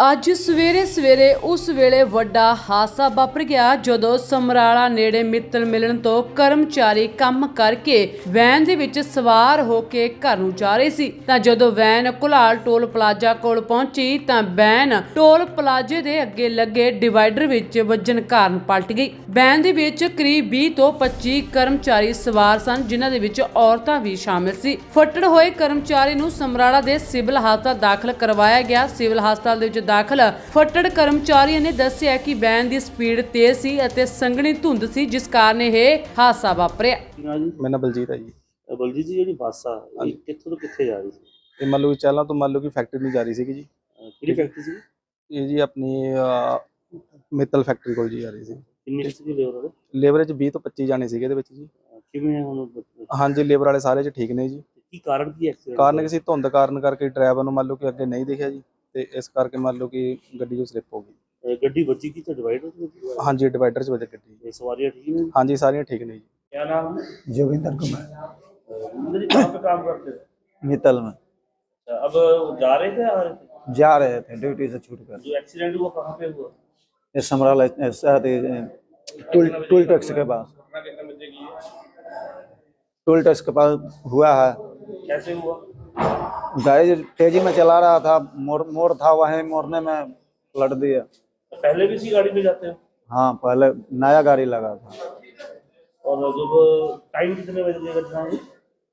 ਅੱਜ ਸਵੇਰੇ ਸਵੇਰੇ ਉਸ ਵੇਲੇ ਵੱਡਾ ਹਾਦਸਾ ਵਾਪਰ ਗਿਆ ਜਦੋਂ ਸਮਰਾਲਾ ਨੇੜੇ ਮਿੱਤਲ ਮਿਲਣ ਤੋਂ ਕਰਮਚਾਰੀ ਕੰਮ ਕਰਕੇ ਵੈਨ ਦੇ ਵਿੱਚ ਸਵਾਰ ਹੋ ਕੇ ਘਰ ਨੂੰ ਜਾ ਰਹੇ ਸੀ। ਤਾਂ ਜਦੋਂ ਵੈਨ ਕੁਲਾਲ ਟੋਲ ਪਲਾਜ਼ਾ ਕੋਲ ਪਹੁੰਚੀ ਤਾਂ ਵੈਨ ਟੋਲ ਪਲਾਜ਼ੇ ਦੇ ਅੱਗੇ ਲੱਗੇ ਡਿਵਾਈਡਰ ਵਿੱਚ ਵੱਜਣ ਕਾਰਨ ਪਲਟ ਗਈ। ਵੈਨ ਦੇ ਵਿੱਚ ਕਰੀਬ 20 ਤੋਂ 25 ਕਰਮਚਾਰੀ ਸਵਾਰ ਸਨ, ਜਿਨ੍ਹਾਂ ਦੇ ਵਿੱਚ ਔਰਤਾਂ ਵੀ ਸ਼ਾਮਿਲ ਸੀ। ਫੱਟੜ ਹੋਏ ਕਰਮਚਾਰੀ ਨੂੰ ਸਮਰਾਲਾ ਦੇ ਸਿਵਲ ਹਸਪਤਾਲ ਦਾਖਲ ਕਰਵਾਇਆ ਗਿਆ। ਸਿਵਲ ਹਸਪਤਾਲ ਦੇ ਵਿੱਚ ਦਾਖਲ। ਫੱਟੜ ਕਰਮਚਾਰੀਆਂ ਨੇ ਦੱਸਿਆ ਕਿ ਵੈਨ ਦੀ ਸਪੀਡ ਤੇਜ਼ ਸੀ ਅਤੇ ਸੰਘਣੀ ਧੁੰਦ ਸੀ ਜਿਸ ਕਾਰਨ ਇਹ ਹਾਦਸਾ ਵਾਪਰਿਆ। ਨਾ ਜੀ? ਮੇਰਾ ਨਾਮ ਬਲਜੀਤ ਹੈ ਜੀ। ਅ, ਬਲਜੀਤ ਜੀ ਜਿਹੜੀ ਬੱਸ ਆ ਇਹ ਕਿੱਥੋਂ ਤੋਂ ਕਿੱਥੇ ਜਾ ਰਹੀ ਸੀ? ਇਹ ਮੰਨ ਲਓ ਕਿ ਚਾਲਾਂ ਤੋਂ ਮੰਨ ਲਓ ਕਿ ਫੈਕਟਰੀ ਨੂੰ ਜਾ ਰਹੀ ਸੀਗੀ ਜੀ। ਅ, ਕਿਹੜੀ ਫੈਕਟਰੀ ਸੀ ਇਹ ਜੀ ਆਪਣੀ ਅਹ, ਮਿੱਤਲ ਫੈਕਟਰੀ ਕੋਲ ਜੀ ਜਾ ਰਹੀ ਸੀ। ਕਿੰਨੀ ਸੀ ਲੇਬਰ ਲੇਬਰ ਵਿੱਚ 20 ਤੋਂ 25 ਜਾਣੇ ਸੀਗੇ ਇਹਦੇ ਵਿੱਚ ਜੀ। ਕਿਵੇਂ ਹੈ ਹੁਣ ਬ- ਹਾਂਜੀ ਲੇਬਰ ਵਾਲੇ ਸਾਰੇ ਚ ਠੀਕ ਨੇ ਜੀ। ਕੀ ਕਾਰਨ ਕੀ ਐਕਸੀਡੈਂਟ ਕਾਰਨ ਕਿਸੇ ਧੁੰਦ ਕਾਰਨ ਕਰਕੇ ਡਰਾਈਵਰ ਨੂੰ ਮੰਨ ਲਓ ਕਿ ਅੱਗੇ ਨਹੀਂ ਦਿਖਿਆ ਜੀ। ਤੇ ਇਸ ਕਰਕੇ ਮੰਨ ਲਓ ਕਿ ਗੱਡੀ ਜੋ ਸਲਿੱਪ ਹੋ ਗਈ ਗੱਡੀ ਵੱਜੀ ਕੀ ਤੇ ਡਿਵਾਈਡਰ ਤੇ ਵੱਜੀ? ਹਾਂਜੀ ਡਿਵਾਈਡਰ 'ਚ ਵੱਜ ਗੱਡੀ ਇਹ ਸਵਾਰੀਆਂ ਠੀਕ ਨੇ ਹਾਂਜੀ ਸਾਰੀਆਂ ਠੀਕ ਨੇ ਜੀ क्या नाम है जोगिंदर कुमार अ, जी कहाँ पे काम करते हो मित्तल में अच्छा, अब जा रहे थे आ रहे थे जा रहे थे ड्यूटी से छूट कर जो एक्सीडेंट हुआ कहाँ पे हुआ ये समराला अ, साथ ही, अ, टूल टूल टैक्स के पास टूल टैक्स के पास हुआ है कैसे हुआ गाड़ी तेज़ी में चला रहा था मोड़ मोड़ था वहीं मोड़ने में पलट दिया। पहले भी इसी गाड़ी में जाते हो? हाँ पहले नया गाड़ी लगा था। और जब टाइम कितने बजे की घटना हुई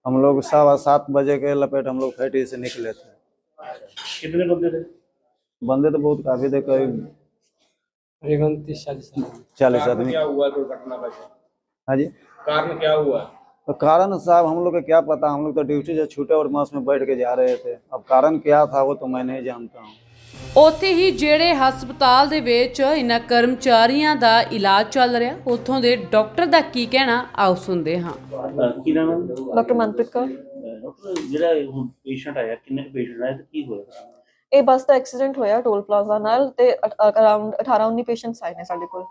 हम लोग सवा सात बजे के लपेट हम लोग फैटी से निकले थे। कितने बंदे थे? बंदे तो बहुत काफ़ी थे करीब चालीस आदमी। क्या हुआ दुर्घटना हाँ जी। कारण क्या हुआ? तो कारण साहब हम लोग को क्या पता हम लोग तो ड्यूटी से छूटे और बस में बैठ के जा रहे थे अब कारण क्या था वो तो मैं नहीं जानता हूँ ਉੱਥੇ ਹੀ ਜਿਹੜੇ ਹਸਪਤਾਲ ਦੇ ਵਿੱਚ ਇਹਨਾਂ ਕਰਮਚਾਰੀਆਂ ਦਾ ਇਲਾਜ ਚੱਲ ਰਿਹਾ ਉੱਥੋਂ ਦੇ ਡਾਕਟਰ ਦਾ ਕੀ ਕਹਿਣਾ ਆਓ ਸੁਣਦੇ ਹਾਂ ਅ, ਕੀ ਨਾਮ ਹੈ ਡਾਕਟਰ ਮਨਪ੍ਰੀਤ ਕੌਰ ਅ, ਡਾਕਟਰ ਜਿਹੜਾ ਹੁਣ ਪੇਸ਼ੈਂਟ ਆਇਆ ਕਿੰਨੇ ਕੁ ਪੇਸ਼ੈਂਟ ਆਏ ਤੇ ਕੀ ਹੋਇਆ ਇਹ ਬੱਸ ਦਾ ਐਕਸੀਡੈਂਟ ਹੋਇਆ ਟੋਲ ਪਲਾਜ਼ਾ ਨਾਲ ਤੇ ਅਰਾਊਂਡ 18 19 ਪੇਸ਼ੈਂਟਸ ਆਏ ਨੇ ਸਾਡੇ ਕੋਲ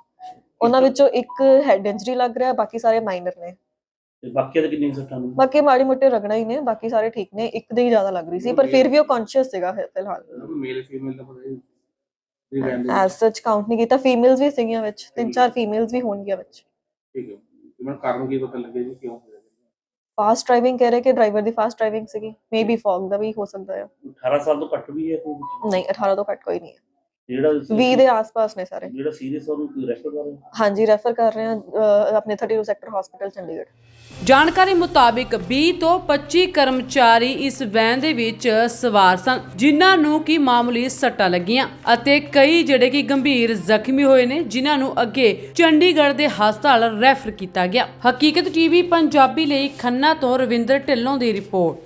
ਉਹਨਾਂ ਵਿੱਚੋਂ ਇੱਕ ਹੈਡ ਇੰਜਰੀ ਲੱਗ ਰਿਹਾ ਬਾਕੀ ਸਾਰੇ ਮਾਈਨਰ ਨੇ ਤੇ ਬਾਕੀ ਦੇ ਕਿੰਨੇ ਸੱਟਾਂ ਨੇ? ਬਾਕੀ ਮਾੜੀ ਮੋਟੇ ਰਗੜਾ ਹੀ ਨੇ ਬਾਕੀ ਸਾਰੇ ਠੀਕ ਨੇ ਇੱਕ ਦੇ ਹੀ ਜ਼ਿਆਦਾ ਲੱਗ ਰਹੀ ਸੀ ਪਰ ਫਿਰ ਵੀ ਉਹ ਕੌਨਸ਼ੀਅਸ ਸੀਗਾ ਫਿ- ਫਿਲਹਾਲ। ਮੇਲ ਫੀਮੇਲ ਦਾ ਪਤਾ ਨਹੀਂ ਐਸ ਸੱਚ ਕਾਊਂਟ ਨਹੀਂ ਕੀਤਾ ਫੀਮੇਲਸ ਵੀ ਸੀਗੀਆਂ ਵਿੱਚ ਤਿੰਨ ਚਾਰ ਫੀਮੇਲਸ ਵੀ ਹੋਣਗੀਆਂ ਵਿੱਚ। ਠੀਕ ਹੈ। ਮੈਨੂੰ ਕਾਰਨ ਕੀ ਪਤਾ ਲੱਗੇ ਜੀ ਕਿਉਂ ਹੋਇਆ? ਫਾਸਟ ਡਰਾਈਵਿੰਗ ਕਹਿ ਰਹੇ ਕਿ ਡਰਾਈਵਰ ਦੀ ਫਾਸਟ ਡਰਾਈਵਿੰਗ ਸੀਗੀ ਮੇਬੀ ਫੌਗ ਦਾ ਵੀ ਹੋ ਸਕਦਾ ਹੈ 18 ਸਾਲ ਤੋਂ ਘੱਟ ਵੀ ਹੈ ਕੋਈ? ਨਹੀਂ 18 ਤੋਂ ਘੱਟ ਕੋਈ ਨਹੀਂ ਹੈ। ਜਿਹੜਾ 20 ਦੇ ਆਸ-ਪਾਸ ਨੇ ਸਾਰੇ। ਜਿਹੜਾ ਸੀਰੀਅਸ ਉਹਨੂੰ ਰੈਫਰ ਕਰ ਰਹੇ? ਹੋ? ਹਾਂਜੀ ਰੈਫਰ ਕਰ ਰਹੇ ਹਾਂ ਅਹ, ਆਪਣੇ 32 ਸੈਕਟਰ ਹਸਪੀਟਲ ਚੰਡੀਗੜ੍ਹ। ਜਾਣਕਾਰੀ ਮੁਤਾਬਿਕ 20 ਤੋਂ 25 ਕਰਮਚਾਰੀ ਇਸ ਵੈਨ ਦੇ ਵਿੱਚ ਸਵਾਰ ਸਨ ਜਿਨ੍ਹਾਂ ਨੂੰ ਕੀ ਮਾਮੂਲੀ ਸੱਟਾਂ ਲੱਗੀਆਂ ਅਤੇ ਕਈ ਜਿਹੜੇ ਕਿ ਗੰਭੀਰ ਜ਼ਖਮੀ ਹੋਏ ਨੇ ਜਿਨ੍ਹਾਂ ਨੂੰ ਅੱਗੇ ਚੰਡੀਗੜ੍ਹ ਦੇ ਹਸਪਤਾਲ ਰੈਫਰ ਕੀਤਾ ਗਿਆ। ਹਕੀਕਤ ਟੀਵੀ ਪੰਜਾਬੀ ਲਈ ਖੰਨਾ ਤੋਂ ਰਵਿੰਦਰ ਢਿੱਲੋਂ ਦੀ ਰਿਪੋਰਟ।